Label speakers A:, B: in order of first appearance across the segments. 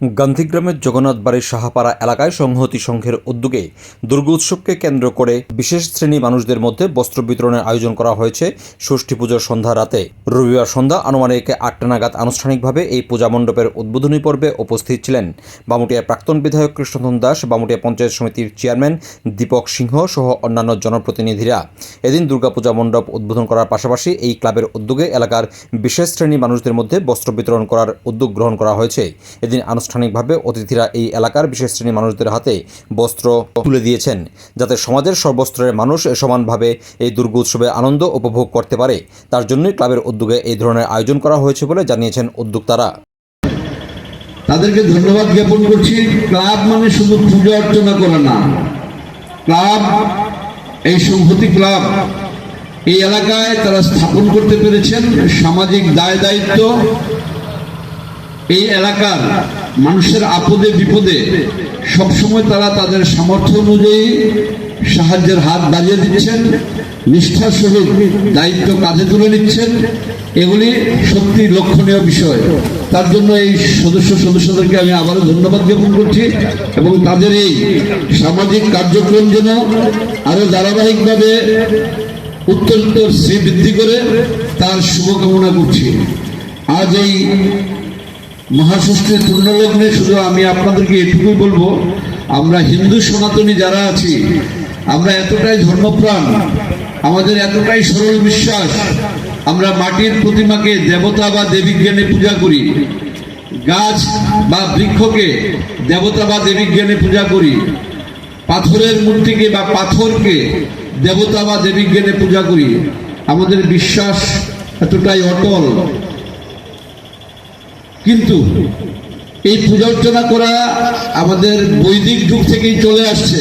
A: গান্ধীগ্রামের জগন্নাথ বাড়ির সাহাপাড়া এলাকায় সংহতি সংঘের উদ্যোগে দুর্গোৎসবকে কেন্দ্র করে বিশেষ শ্রেণি মানুষদের মধ্যে বস্ত্র বিতরণের আয়োজন করা হয়েছে ষষ্ঠী পুজোর সন্ধ্যা রাতে। রবিবার সন্ধ্যা আনুমানিক আটটা নাগাদ আনুষ্ঠানিকভাবে এই পূজা মণ্ডপের উদ্বোধনী পর্বে উপস্থিত ছিলেন। বামুটিয়া প্রাক্তন বিধায়ক কৃষ্ণধন দাস, বামুটিয়া পঞ্চায়েত সমিতির চেয়ারম্যান দীপক সিংহ সহ অন্যান্য জনপ্রতিনিধিরা। এদিন দুর্গাপূজা মণ্ডপ উদ্বোধন করার পাশাপাশি এই ক্লাবের উদ্যোগে এলাকার বিশেষ শ্রেণি মানুষদের মধ্যে বস্ত্র বিতরণ করার উদ্যোগ গ্রহণ করা হয়েছে। এদিন আনুষ্ঠানিকভাবে অতিথিরা এই এলাকার বিশেষ শ্রেণি মানুষদের হাতে বস্ত্র তুলে দিয়েছেন, যাতে সমাজের সর্বস্তরের মানুষ সমানভাবে এই দুর্গোৎসবে আনন্দ উপভোগ করতে পারে। তার জন্যই ক্লাবের উদ্যোগে এই ধরনের আয়োজন করা হয়েছে বলে জানিয়েছেন উদ্যোক্তারা।
B: তাদেরকে ধন্যবাদ জ্ঞাপন করছি, ক্লাব মানে শুধু পূজা অর্চনা করা না। ক্লাব, এই সংহতি ক্লাব, এই এলাকায় তারা স্থাপন করতে পেরেছেন সামাজিক দায় দায়িত্ব এই এলাকার মানুষের আপদে বিপদে সবসময় তারা তাদের সামর্থ্য অনুযায়ী সাহায্যের হাত বাড়িয়ে দিচ্ছেন, নিষ্ঠার সহিত দায়িত্ব কাজে তুলে নিচ্ছেন। এগুলি সত্যি লক্ষণীয় বিষয়। তার জন্য এই সদস্য সদস্যদেরকে আমি আবারও ধন্যবাদ জ্ঞাপন করছি এবং তাদের এই সামাজিক কার্যক্রম যেন আরও ধারাবাহিকভাবে উত্তরোত্তর শ্রীবৃদ্ধি করে তার শুভকামনা করছি। আজ এই মহাষষ্ঠীর পূর্ণলগ্নে শুধু আমি আপনাদেরকে এটুকুই বলব, আমরা হিন্দু সনাতনী যারা আছি, আমরা এতটাই ধর্মপ্রাণ, আমাদের এতটাই সরল বিশ্বাস, আমরা মাটির প্রতিমাকে দেবতা বা দেবী জ্ঞানে পূজা করি, গাছ বা বৃক্ষকে দেবতা বা দেবী জ্ঞানে পূজা করি, পাথরের মূর্তিকে বা পাথরকে দেবতা বা দেবী জ্ঞানে পূজা করি, আমাদের বিশ্বাস এতটাই অটল। কিন্তু এই পূজা অর্চনা করা আমাদের বৈদিক যুগ থেকেই চলে আসছে।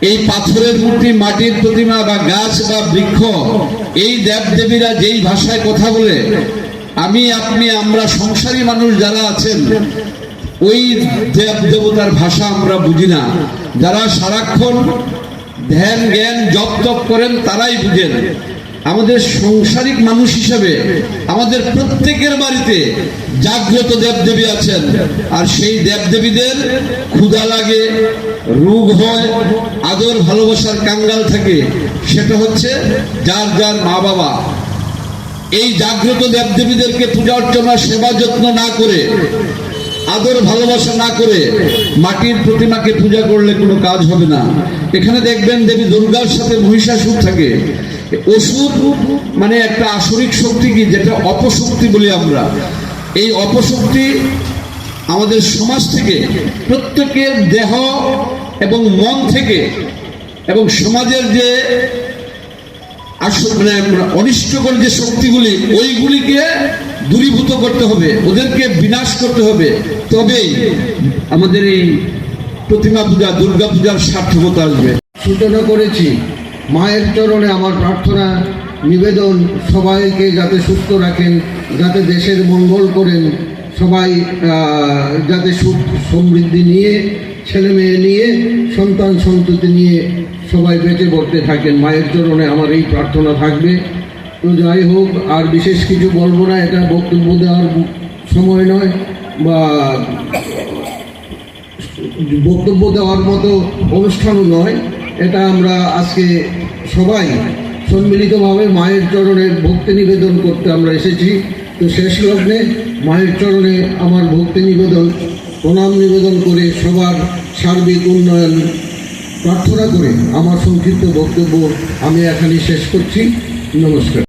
B: এই পাথরের মূর্তি, মাটির প্রতিমা বা গাছ বা বৃক্ষ, এই দেব দেবীরা যেই ভাষায় কথা বলে, আমি, আপনি, আমরা সংসারী মানুষ যারা আছেন, ওই দেব দেবতার ভাষা আমরা বুঝি না। যারা সারাক্ষণ ধ্যান, জ্ঞান জপ তপ করেন, তারাই বুঝেন। আমাদের সংসারিক মানুষ হিসেবে আমাদের প্রত্যেকের বাড়িতে জাগ্রত দেবদেবী আছেন। আর সেই দেবদেবীদের ক্ষুধা লাগে, রোগ হয়, আদর, ভালোবাসার কাঙ্গাল থাকে। সেটা হচ্ছে যার যার মা বাবা এই জাগ্রত দেবদেবীদেরকে পূজা অর্চনা, সেবা যত্ন না করে, আদর, ভালোবাসা না করে মাটির প্রতিমাকে পূজা করলে কোনো কাজ হবে না। এখানে দেখবেন দেবী দুর্গার সাথে মহিষাসুর থাকে। অসুর মানে একটা আসরিক শক্তি কি? যেটা অপশক্তি বলি আমরা। এই অপশক্তি আমাদের সমাজ থেকে, প্রত্যেকের দেহ এবং মন থেকে এবং সমাজের যে মানে অনিষ্টকর যে শক্তিগুলি, ওইগুলিকে দূরীভূত করতে হবে। ওদেরকে বিনাশ করতে হবে। তবেই আমাদের এই প্রতিমা পূজা, দুর্গা পূজার সার্থকতা আসবে।
C: সূচনা করেছি। মায়ের চরণে আমার প্রার্থনা, নিবেদন, সবাইকে যাতে সুস্থ রাখেন, যাতে দেশের মঙ্গল করেন, সবাই যাতে সুখ সমৃদ্ধি নিয়ে, ছেলে মেয়ে নিয়ে, সন্তান সন্ততি নিয়ে সবাই বেঁচে পড়তে থাকেন। মায়ের চরণে আমার এই প্রার্থনা থাকবে। তো যাই হোক, আর বিশেষ কিছু বলব না, এটা বক্তব্য দেওয়ার সময় নয়, বা বক্তব্য দেওয়ার মতো অনুষ্ঠানও নয়। এটা আমরা আজকে সবাই সম্মিলিতভাবে মায়ের চরণে ভক্তি নিবেদন করতে আমরা এসেছি। তো শেষ লগ্নে মায়ের চরণে আমার ভক্তি নিবেদন, প্রণাম নিবেদন করে সবার সার্বিক উন্নয়ন প্রার্থনা করে আমার সংক্ষিপ্ত বক্তব্য আমি এখানে শেষ করছি। নমস্কার।